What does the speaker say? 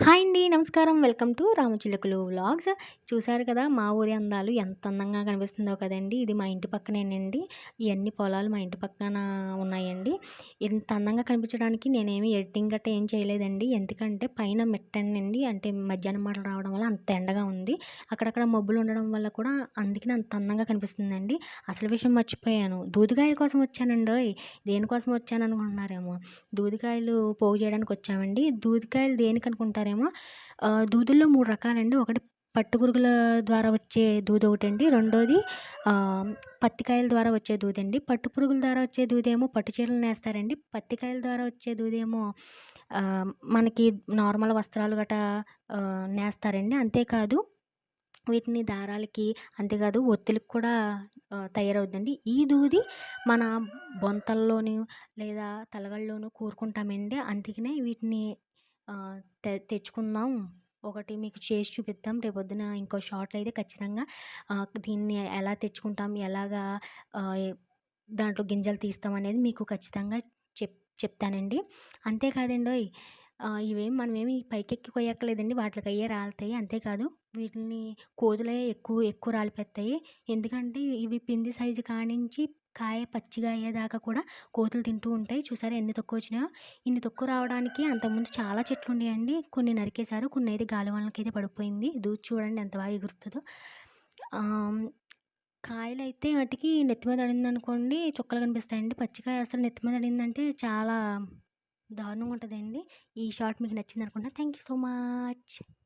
Hi అండి. నమస్కారం. Welcome to Ramachilukalu vlogs. చూసారు కదా! మా ఊరి అందాలు ఎంత అందంగా కనిపిస్తుందో కదండి ఇది మా ఇంటి పక్కనేనండి. ఇవన్నీ పొలాలు మా ఇంటి పక్కన ఉన్నాయండి. ఇంత అందంగా కనిపించడానికి నేనేమి ఎడిటింగ్ గట్టా ఏం చేయలేదండి. ఎందుకంటే పైన మిట్టండండి అంటే మధ్యాహ్నం మాటలు రావడం వల్ల అంత ఎండగా ఉంది. అక్కడక్కడ మబ్బులు ఉండడం వల్ల కూడా అందుకని అంత అందంగా కనిపిస్తుందండి. అసలు విషయం మర్చిపోయాను. దూదికాయల కోసం వచ్చానండి దేనికోసం వచ్చాను అనుకుంటున్నారేమో దూదికాయలు పోగు చేయడానికి వచ్చామండి. దూదికాయలు దేనికనుకుంటారేమో ఆహ్, దూదుల్లో మూడు రకాలండి. ఒకటి పట్టుపురుగుల ద్వారా వచ్చే దూదొకటండి. రెండోది పత్తికాయల ద్వారా వచ్చే దూదండి. పట్టుపురుగుల ద్వారా వచ్చే దూదేమో పట్టు చీరలు నేస్తారండి. పత్తికాయల ద్వారా వచ్చే దూదేమో మనకి నార్మల్ వస్త్రాలు గట్రా నేస్తారండి. అంతేకాదు వీటిని దారాలకి అంతేకాదు ఒత్తులకి కూడా తయారవుద్దండి. ఈ దూది మన బొంతల్లోను లేదా తలగల్లోనూ కూరుకుంటామండి. అందుకనే వీటిని తె తెచ్చుకుందాం. ఒకటి మీకు చేసి చూపిద్దాం. రేపొద్దున ఇంకో షార్ట్‌లో అయితే ఖచ్చితంగా దీన్ని ఎలా తెచ్చుకుంటాం, ఎలాగా దాంట్లో గింజలు తీస్తాం అనేది మీకు ఖచ్చితంగా చెప్ చెప్తానండి. అంతేకాదండోయ్! ఇవేం మనమేమి పైకెక్కి వాటికి అవే రాలుతాయి. అంతేకాదు వీటిని కోతులే ఎక్కువ ఎక్కువ రాలిపెత్తాయి ఎందుకంటే ఇవి పింది సైజు కానించి కాయ పచ్చిగా అయ్యేదాకా కూడా కోతులు తింటూ ఉంటాయి. చూసారా ఎన్ని తక్కువ వచ్చినాయో ఇన్ని తక్కువ రావడానికి అంతకుముందు చాలా చెట్లు చెట్లుండేయండి. కొన్ని నరికేశారు. కొన్నయితే అయితే పడిపోయింది. దూచి చూడండి ఎంత బాగా ఎగురుతుందో కాయలు అయితే వాటికి నెత్తి మీద పడిందనుకోండి చుక్కలు కనిపిస్తాయండి. పచ్చికాయ అసలు నెత్తి మీద అడిందంటే చాలా దారుణంగా ఉంటుందండి ఈ షార్ట్ మీకు నచ్చిందనుకుంటున్నా. Thank you so much.